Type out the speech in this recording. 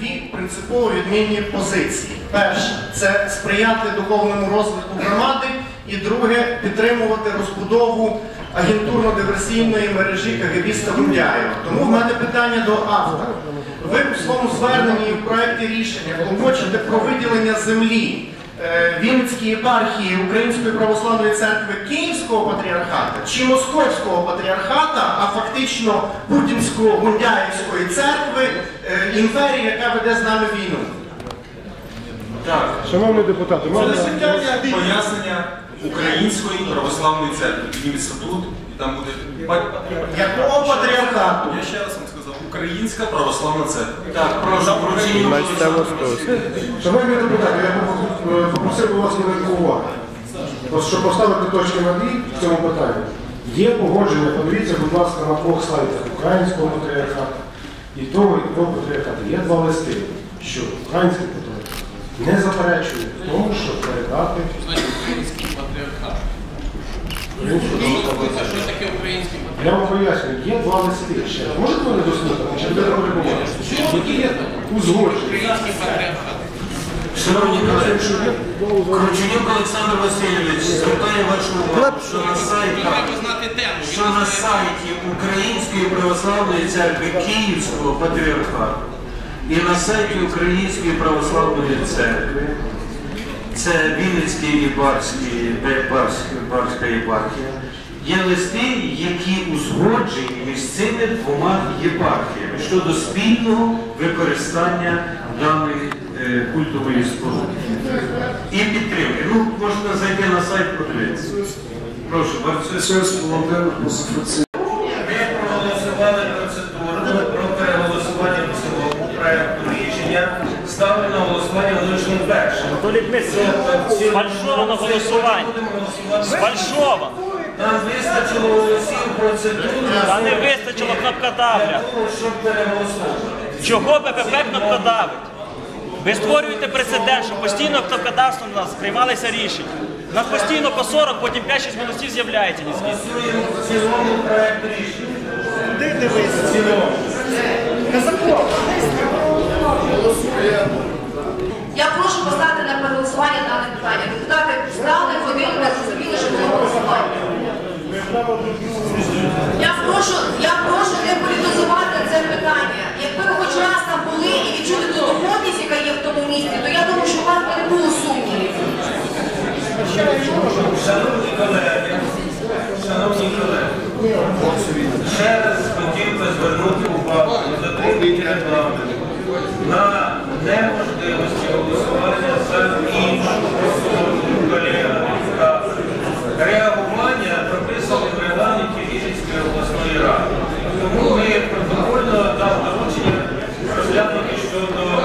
дві принципово відмінні позиції. Перше це сприяти духовному розвитку громади, і друге підтримувати розбудову агентурно-диверсійної мережі КГБіста Гундяєва. Тому в мене питання до автора. Ви у своєму зверненні в проєкті рішення клопочете про виділення землі е, Вінницькій єпархії Української православної церкви Київського патріархата чи Московського патріархата, а фактично Путінсько-Гундяївської церкви е, імперії, яка веде з нами війну. Так, Шановні депутати, можна пояснення Української православної церкви. Підніметься тут, і там буде Якого патріархату? Я ще раз вам сказав, Українська православна церква. Так, прошу, прочиніть. Шановні депутати, я попросив- е, би вас велику увагу. Щоб поставити точки над «і» в цьому питанні. Є погодження, подивіться, будь ласка, на двох сайтах Українського патріархату і того, і того патріархату. Є два листи, що Український патріархат не заперечує в тому, щоб передати Український патріархат. Що таке український патріархат? Я вам пояснюю, є два листи ще. Можете мене дослухати? Чи? Які є узгоджені? Український патріархат. Шановні колеги, Крученюк Олександр Васильович звертає вашу увагу, що на сайті, що на сайті Української православної церкви Київського патріархату і на сайті Української православної церкви, це Вінницький і Барська єпархія, є листи, які узгоджені між цими двома єпархіями щодо спільного використання даної е, культової споруди. І підтримки. Ну, можна зайти на сайт подивитися. Прошу, Барцюк. Ми проголосували процедуру про переголосування в цілому проекту рішення. Ставлю на голосування лише перше. Анатолій Дмитрович, сфальшовано голосування. Сфальшовано. Нам вистачило голосів процедури Та не вистачило кнопкодавля. щоб переголосувати. Чого БПП кнопкодавить? Ви створюєте прецедент, що постійно кнопкодавством у нас приймалися рішення. У нас постійно по 40, потім 5-6 голосів з'являється. Голосуємо в цілому проект рішення. В цілому. Я прошу поставити на переголосування дане питання. Депутати встали, ходили, не зрозуміли, що було голосування. Я прошу, я прошу не політизувати це питання. Якби ви хоч раз там були і відчули ту духовність, місці, то я думаю, що у вас не було сумнівів. Шановні колеги, шановні колеги, ще раз хотів би звернути увагу дотримання регламенту, на неможливості голосування за іншу особу колега. Реагування прописано в регламенті Рівненської обласної ради. Тому ми протокольно дав доручення розглянути щодо